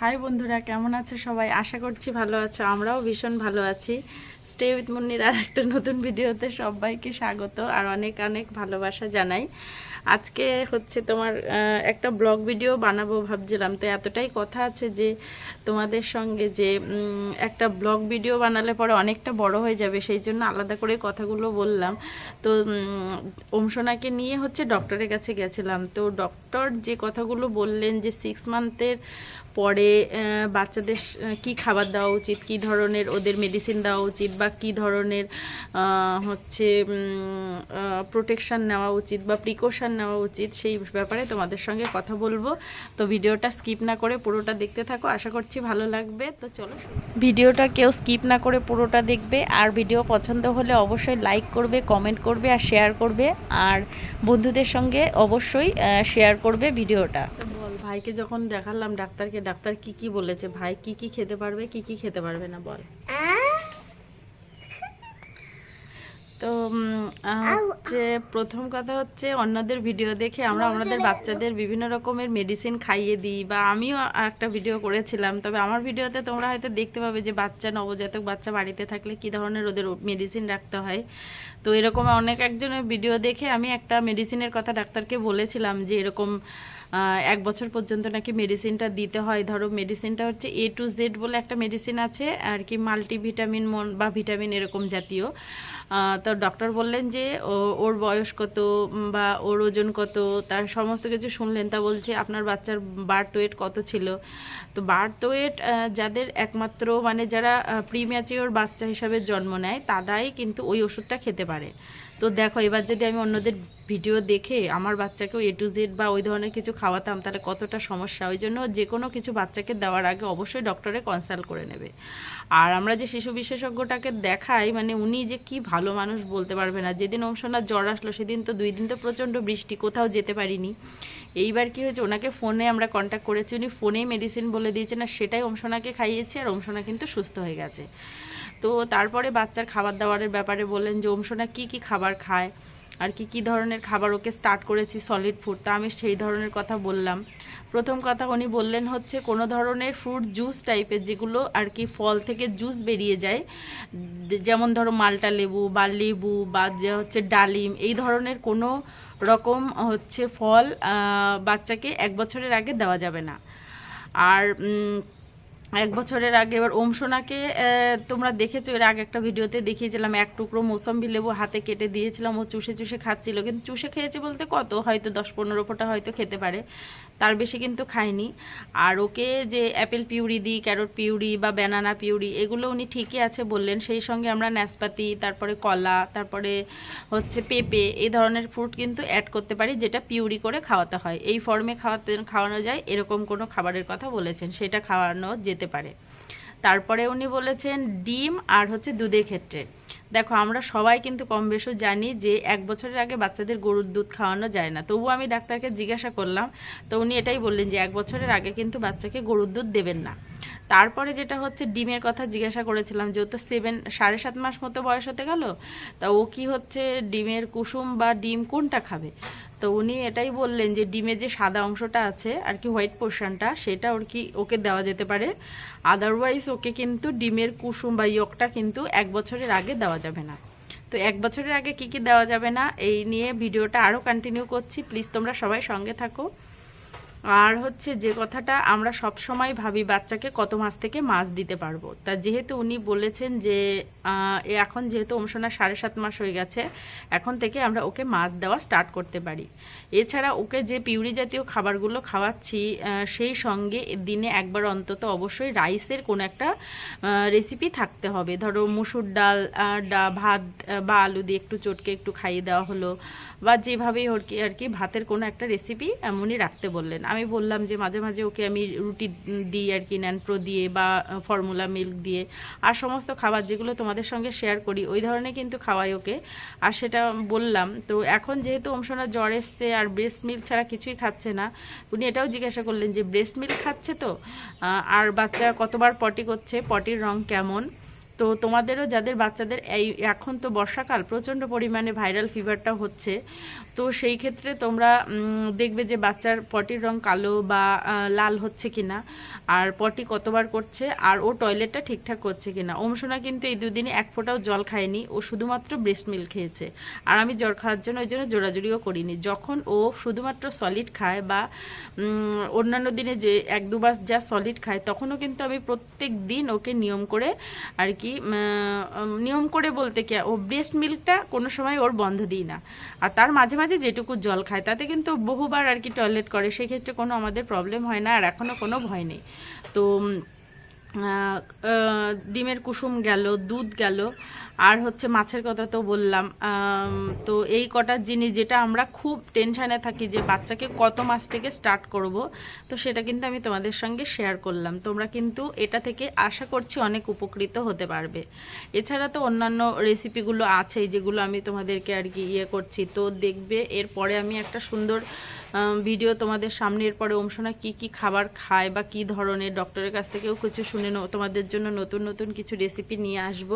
High বন্ধুরা, কেমন আছো সবাই? আশা করছি ভালো আছো, আমরাও ভীষণ ভালো আছি। স্টে উইথ মুন্নির আর একটা নতুন ভিডিওতে সবাইকে স্বাগত আর অনেক অনেক ভালোবাসা জানাই। আজকে হচ্ছে তোমার একটা ব্লগ ভিডিও বানাবো ভাবছিলাম। তো এতটাই কথা আছে যে তোমাদের সঙ্গে যে একটা ব্লগ ভিডিও বানালে পরে অনেকটা বড় হয়ে যাবে, সেই জন্য আলাদা করে কথাগুলো বললাম। তো ওমসোনাকে নিয়ে হচ্ছে ডক্টরের কাছে গেছিলাম। তো ডক্টর যে কথাগুলো বললেন যে সিক্স মান্থের পরে বাচ্চাদের কি খাবার দেওয়া উচিত? কি ধরনের ওদের মেডিসিন দেওয়া উচিত? বা কি ধরনের হচ্ছে প্রোটেকশান নেওয়া উচিত বা প্রিকশন নেওয়া উচিত? সেই ব্যাপারে তোমাদের সঙ্গে কথা বলব। তো ভিডিওটা স্কিপ না করে পুরোটা দেখতে থাকো। আশা করছি ভালো লাগবে। তো চলো ভিডিওটা কেউ স্কিপ না করে পুরোটা দেখবে। আর ভিডিও পছন্দ হলে অবশ্যই লাইক করবে কমেন্ট করবে আর শেয়ার করবে। আর বন্ধুদের সঙ্গে অবশ্যই শেয়ার করবে ভিডিওটা। ভাইকে যখন দেখালাম ডাক্তারকে ডাক্তার কি কি বলেছে? ভাই কি কি খেতে পারবে কি কি খেতে পারবে না বল। তো হচ্ছে প্রথম কথা হচ্ছে অন্যদের ভিডিও দেখে আমরা আমাদের বাচ্চাদের বিভিন্ন রকমের মেডিসিন খাইয়ে দিই বা আমিও একটা ভিডিও করেছিলাম। তবে আমার ভিডিওতে তোমরা হয়তো দেখতে পাবে যে বাচ্চা নবজাতক বাচ্চা বাড়িতে থাকলে কি ধরনের ওদের মেডিসিন রাখতে হয়। তো এরকম অনেক একজনের ভিডিও দেখে আমি একটা মেডিসিনের কথা ডাক্তারকে বলেছিলাম যে এরকম এক বছর পর্যন্ত নাকি মেডিসিনটা দিতে হয়। ধরো মেডিসিনটা হচ্ছে এ টু জেড বলে একটা মেডিসিন আছে, আর কি মাল্টিভিটামিন মন বা ভিটামিন এরকম জাতীয়। তো ডক্টর বললেন যে ওর বয়স কত বা ওর ওজন কত, তার সমস্ত কিছু শুনলেন। তা বলছে, আপনার বাচ্চার বার্থ ওয়েট কত ছিল? তো বার্থ ওয়েট যাদের একমাত্র মানে যারা প্রিম্যাচিওর বাচ্চা হিসাবে জন্ম নেয়, তারাই কিন্তু ওই ওষুধটা খেতে পারে। তো দেখো, এবার যদি আমি অন্যদের ভিডিও দেখে আমার বাচ্চাকেও এ টু জেড বা ওই ধরনের কিছু খাওয়াতাম, তাহলে কতটা সমস্যা? ওই জন্য যে কোনো কিছু বাচ্চাকে দেওয়ার আগে অবশ্যই ডক্টরে কনসাল্ট করে নেবে। আর আমরা যে শিশু বিশেষজ্ঞটাকে দেখাই মানে উনি যে কি ভালো মানুষ বলতে পারবে না। যেদিন ওমসোনার জ্বর আসলো, সেদিন তো দুই দিন তো প্রচণ্ড বৃষ্টি, কোথাও যেতে পারিনি। এইবার কি হয়েছে, ওনাকে ফোনে আমরা কন্ট্যাক্ট করেছি, উনি ফোনেই মেডিসিন বলে দিয়েছেন, আর সেটাই ওমসোনাকে খাইয়েছি, আর ওমসোনা কিন্তু সুস্থ হয়ে গেছে। তো তারপরে বাচ্চার খাবার দাবারের ব্যাপারে বললেন যে, ওমসোনা কি কি খাবার খায়? আর কি কি ধরনের খাবার ওকে স্টার্ট করেছি সলিড ফুড তা আমি সেই ধরনের কথা বললাম। প্রথম কথা উনি বললেন হচ্ছে, কোনো ধরনের ফ্রুট জুস টাইপের যেগুলো আর কি ফল থেকে জুস বেরিয়ে যায় যেমন ধরো মালটা লেবু বা লেবু বা যে হচ্ছে ডালিম, এই ধরনের কোনো রকম হচ্ছে ফল বাচ্চাকে এক বছরের আগে দেওয়া যাবে না। আর এক বছরের আগে এবার ওম সোনাকে তোমরা দেখেছ, এর আগে একটা ভিডিওতে দেখিয়েছিলাম, এক টুকরো মৌসম্বি লেবু হাতে কেটে দিয়েছিলাম, ও চুষে চুষে খাচ্ছিল। কিন্তু চুষে খেয়েছে বলতে কত? হয়তো দশ পনেরো ফোটা হয়তো খেতে পারে। তার বেশি কিন্তু খায়নি। আর ওকে যে অ্যাপেল পিউরি দিই, ক্যারট পিউরি বা ব্যানানা পিউরি, এগুলো উনি ঠিকই আছে বললেন। সেই সঙ্গে আমরা নাশপাতি তারপরে কলা, তারপরে হচ্ছে পেঁপে, এই ধরনের ফ্রুট কিন্তু অ্যাড করতে পারি, যেটা পিউরি করে খাওয়াতে হয়। এই ফর্মে খাওয়াতে, খাওয়ানো যায়, এরকম কোনো খাবারের কথা বলেছেন। সেটা খাওয়ানো যেতে পারে। তারপরে উনি বলেছেন, ডিম আর হচ্ছে দুধের ক্ষেত্রে। দেখো, আমরা সবাই কিন্তু কম বেশি জানি যে এক বছরের আগে বাচ্চাদের গরুর দুধ খাওয়ানো যায় না। তবুও আমি ডাক্তারকে জিজ্ঞাসা করলাম, তো উনি এটাই বললেন যে এক বছরের আগে কিন্তু বাচ্চাকে গরুর দুধ দেবেন না। তারপরে যেটা হচ্ছে, ডিমের কথা জিজ্ঞাসা করেছিলাম, যেহেতু সেভেন সাড়ে সাত মাস মতো বয়স হতে গেল, তা ও কি হচ্ছে, ডিমের কুসুম বা ডিম কোনটা খাবে? তো উনি এটাই বললেন যে ডিমে যে সাদা অংশটা আছে আর কি হোয়াইট পোর্শনটা, সেটা ওর কি ওকে দেওয়া যেতে পারে। আদারওয়াইজ ওকে কিন্তু ডিমের কুসুম বা ইয়কটা কিন্তু এক বছরের আগে দেওয়া যাবে না। তো এক বছরের আগে কি কি দেওয়া যাবে না, এই নিয়ে ভিডিওটা আরও কন্টিনিউ করছি। প্লিজ তোমরা সবাই সঙ্গে থাকো। আর হচ্ছে যে কথাটা আমরা সব সময় ভাবি বাচ্চাকে কত মাস থেকে মাছ দিতে পারব। তা যেহেতু উনি বলেছেন যে এখন যেহেতু অনুসোনা সাড়ে সাত মাস হয়ে গেছে, এখন থেকে আমরা ওকে মাছ দেওয়া স্টার্ট করতে পারি। এছাড়া ওকে যে পিউরি জাতীয় খাবারগুলো খাওয়াচ্ছি সেই সঙ্গে দিনে একবার অন্তত অবশ্যই রাইসের কোনো একটা রেসিপি থাকতে হবে। ধরো মুসুর ডাল ভাত বা আলু দিয়ে একটু চটকে একটু খাইয়ে দেওয়া হলো, বা যেভাবেই ওর কি আর কি ভাতের কোনো একটা রেসিপি এমনই রাখতে বললেন। আমি বললাম যে মাঝে মাঝে ওকে আমি রুটি দিই আর কি, ন্যানপ্রো দিয়ে বা ফর্মুলা মিল্ক দিয়ে। আর সমস্ত খাবার যেগুলো তোমাদের সঙ্গে শেয়ার করি, ওই ধরনের কিন্তু খাওয়াই ওকে। আর সেটা বললাম, তো এখন যেহেতু অংশনা জ্বর এসছে আর ব্রেস্ট মিল্ক ছাড়া কিছুই খাচ্ছে না, উনি এটাও জিজ্ঞাসা করলেন যে ব্রেস্ট মিল্ক খাচ্ছে তো? আর বাচ্চা কতবার পটি করছে পটির রং কেমন? তো তোমাদেরও যাদের বাচ্চাদের এই এখন তো বর্ষাকাল, প্রচণ্ড পরিমাণে ভাইরাল ফিভারটা হচ্ছে, তো সেই ক্ষেত্রে তোমরা দেখবে যে বাচ্চার পটির রং কালো বা লাল হচ্ছে কিনা, আর পটি কতবার করছে, আর ও টয়লেটটা ঠিকঠাক করছে কিনা। ওমসোনা কিন্তু এই দুদিনে এক ফোঁটাও জল খায়নি, ও শুধুমাত্র ব্রেস্ট মিল্ক খেয়েছে। আর আমি জল খাওয়ার জন্য ওই জন্য জোড়াজুড়িও করিনি। যখন ও শুধুমাত্র সলিড খায় বা অন্যান্য দিনে যে এক দুবার যা সলিড খায়, তখনও কিন্তু আমি প্রত্যেক দিন ওকে নিয়ম করে আর কি উম, নিয়ম করে বলতে কি ও ব্রেস্ট মিল্কটা কোনো সময় ওর বন্ধ দিই না। আর তার মাঝে মাঝে যেটুকু জল খায় তাতে কিন্তু বহুবার আর কি টয়লেট করে সেক্ষেত্রে কোনো আমাদের প্রবলেম হয় না আর এখনও কোনো ভয় নেই। তো ডিমের কুসুম গেল দুধ গেল আর হচ্ছে মাছের কথা তো বললাম তো এই কটার জিনিস যেটা আমরা খুব টেনশানে থাকি যে বাচ্চাকে কত মাস থেকে স্টার্ট করব, তো সেটা কিন্তু আমি তোমাদের সঙ্গে শেয়ার করলাম। তোমরা কিন্তু এটা থেকে আশা করছি অনেক উপকৃত হতে পারবে। এছাড়া তো অন্যান্য রেসিপিগুলো আছেই, যেগুলো আমি তোমাদেরকে আর কি ইয়ে করছি। তো দেখবে এরপরে আমি একটা সুন্দর ভিডিও তোমাদের সামনে, এরপরে ওমসোনা কি কি খাবার খায় বা কি ধরনের ডক্টরের কাছ থেকেও কিছু শুনে তোমাদের জন্য নতুন নতুন কিছু রেসিপি নিয়ে আসব।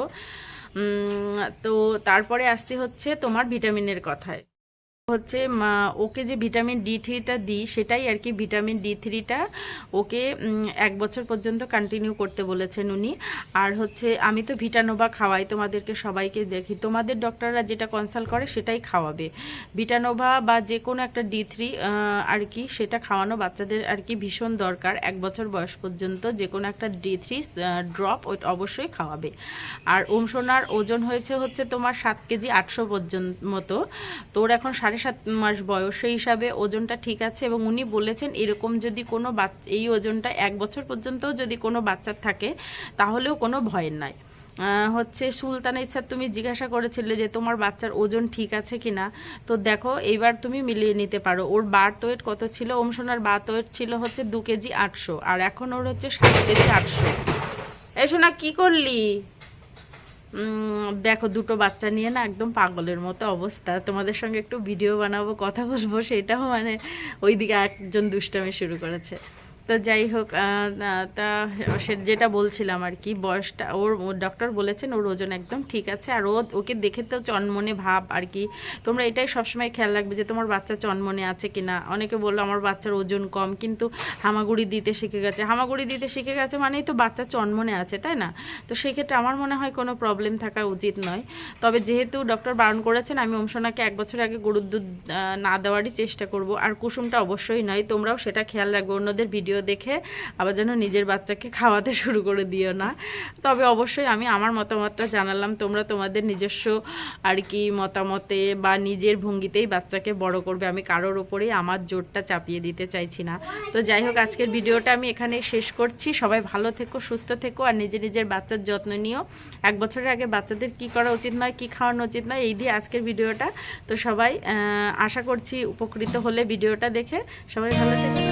তো তারপরে আসছে হচ্ছে তোমার ভিটামিনের কথায়। হচ্ছে ওকে যে ভিটামিন ডি থ্রিটা দিই, সেটাই আর কি ভিটামিন ডি থ্রিটা ওকে এক বছর পর্যন্ত কন্টিনিউ করতে বলেছেন উনি। আর হচ্ছে, আমি তো ভিটানোভা খাওয়াই, তোমাদেরকে সবাইকে দেখি। তোমাদের ডক্টররা যেটা কনসাল্ট করে, সেটাই খাওয়াবে। ভিটানোভা বা যে কোনো একটা ডি থ্রি আর কি, সেটা খাওয়ানো বাচ্চাদের আর কি ভীষণ দরকার। এক বছর বয়স পর্যন্ত যে কোনো একটা ডি থ্রি ড্রপ ওই অবশ্যই খাওয়াবে। আর ওমসোনার ওজন হয়েছে হচ্ছে তোমার সাত কেজি আটশো পর্যন্ত মতো। তোর এখন সাড়ে সাত মাস বয়স সেই হিসাবে ওজনটা ঠিক আছে এবং উনি বলেছেন এরকম যদি কোনো বাচ্চা এই ওজনটা এক বছর পর্যন্তও যদি কোনো বাচ্চার থাকে, তাহলেও কোনো ভয়ের নাই। হচ্ছে সুলতানা ইচ্ছা, তুমি জিজ্ঞাসা করেছিলে যে তোমার বাচ্চার ওজন ঠিক আছে কিনা? তো দেখো, এইবার তুমি মিলিয়ে নিতে পারো। ওর বার্থ ওয়েট কত ছিল? ওমসোনার বার্থ ওয়েট ছিল হচ্ছে দু কেজি আটশো। আর এখন ওর হচ্ছে সাত কেজি আটশো। এই শোনা কী করলি? দেখো, দুটো বাচ্চা নিয়ে না একদম পাগলের মতো অবস্থা। তোমাদের সঙ্গে একটু ভিডিও বানাবো, কথা বলব, সেটাও মানে ওইদিকে একজন দুষ্টামি শুরু করেছে। তো যাই হোক তা সে যেটা বলছিলাম আর কি, বয়সটা, ওর ডক্টর বলেছেন ওর ওজন একদম ঠিক আছে, আর ও, ওকে দেখে তো চনমনে ভাব আর কি। তোমরা এটাই সবসময় খেয়াল রাখবে যে তোমার বাচ্চা চনমনে আছে কিনা। অনেকে বলল আমার বাচ্চার ওজন কম, কিন্তু হামাগুড়ি দিতে শিখে গেছে। হামাগুড়ি দিতে শিখে গেছে মানেই তো বাচ্চা চনমনে আছে, তাই না? তো সেক্ষেত্রে আমার মনে হয় কোনো প্রবলেম থাকা উচিত নয়। তবে যেহেতু ডক্টর বারণ করেছেন, আমি ওমসোনাকে এক বছর আগে গরুর দুধ না দেওয়ারই চেষ্টা করব। আর কুসুমটা অবশ্যই নয়, তোমরাও সেটা খেয়াল রাখবে। অন্যদের ভিডিও দেখে আবার যেন নিজের বাচ্চাকে খাওয়াতে শুরু করে দিও না। তবে অবশ্যই আমি আমার মতামতটা জানালাম, তোমরা তোমাদের নিজস্ব আর কি মতামতে বা নিজের ভঙ্গিতেই বাচ্চাকে বড় করবে। আমি কারোর ওপরেই আমার জোরটা চাপিয়ে দিতে চাইছি না। তো যাই হোক, আজকের ভিডিওটা আমি এখানে শেষ করছি। সবাই ভালো থেকো, সুস্থ থেকো আর নিজের নিজের বাচ্চার যত্ন নিও। এক বছরের আগে বাচ্চাদের কি করা উচিত নয়, কি খাওয়ানো উচিত নয়, এই দিয়ে আজকের ভিডিওটা। তো সবাই আশা করছি উপকৃত হলে ভিডিওটা দেখে সবাই ভালো থেকো।